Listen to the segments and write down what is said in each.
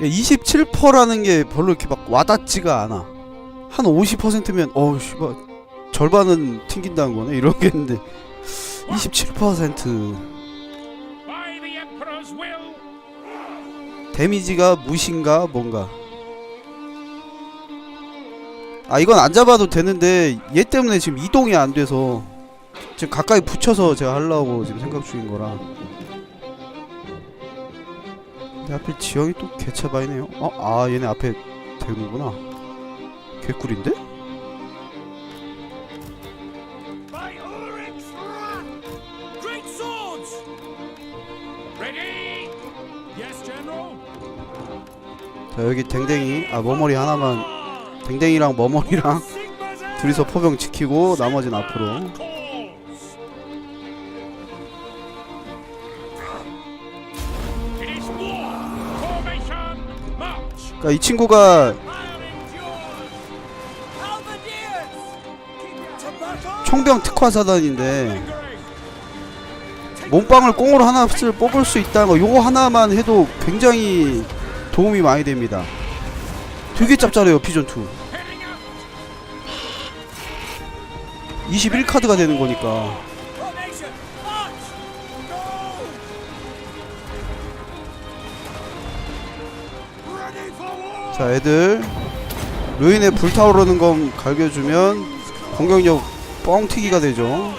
27%라는 게 별로 이렇게 막 와닿지가 않아. 한 50%면 어우 씨발 절반은 튕긴다는 거네? 이러겠는데. 27% By the Emperor's will, 데미지가 무신가 뭔가. 아 이건 안 잡아도 되는데 얘 때문에 지금 이동이 안 돼서 지금 가까이 붙여서 제가 하려고 지금 생각 중인 거라 하필 지형이 또 개차바이네요 어? 아 얘네 앞에 되는구나 개꿀인데? 자 여기 댕댕이 아 머머리 하나만 댕댕이랑 머머리랑. 둘이서 포병 지키고 나머지는 앞으로 그러니까 이 친구가. 총병 특화사단인데 몸빵을 꽁으로 하나씩 뽑을 수 있다는 거 요거 하나만 해도 굉장히 도움이 많이 됩니다 되게 짭짤해요 피전2 Heading up. 21카드가 되는 거니까 자 애들 루인에 불타오르는 건 갈겨주면 공격력 뻥튀기가 되죠.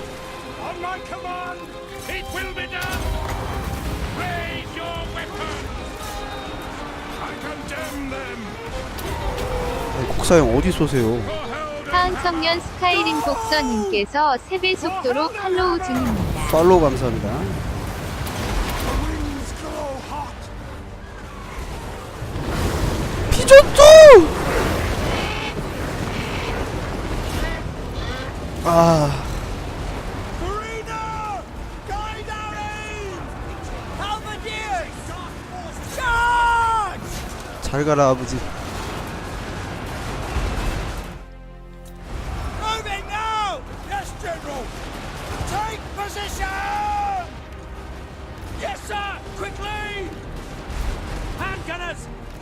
아니, 국사형 어디 쏘세요 For held 하은 청년 스카이림 독서님께서 3배 속도로 팔로우 중입니다. 팔로우 감사합니다 피전2 아! 잘 가라 아버지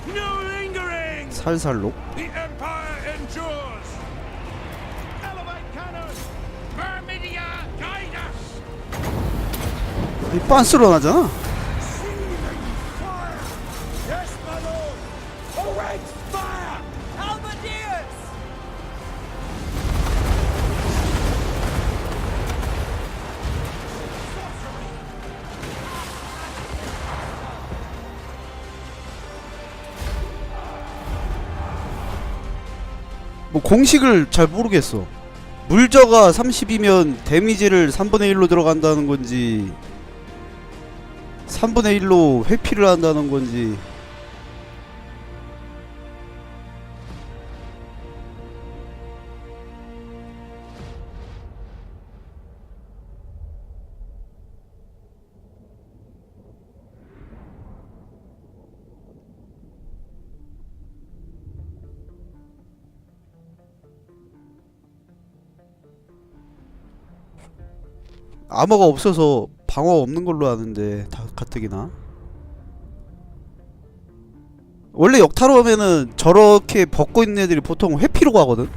lingering. Guide us! 이 빤스로 나잖아 공식을 잘 모르겠어. 물저가 30이면 데미지를 3분의 1로 들어간다는 건지 3분의 1로 회피를 한다는 건지 암호가 없어서 방어 없는 걸로 아는데 다 가뜩이나. 원래 역타로 하면은 저렇게 벗고 있는 애들이 보통 회피로 가거든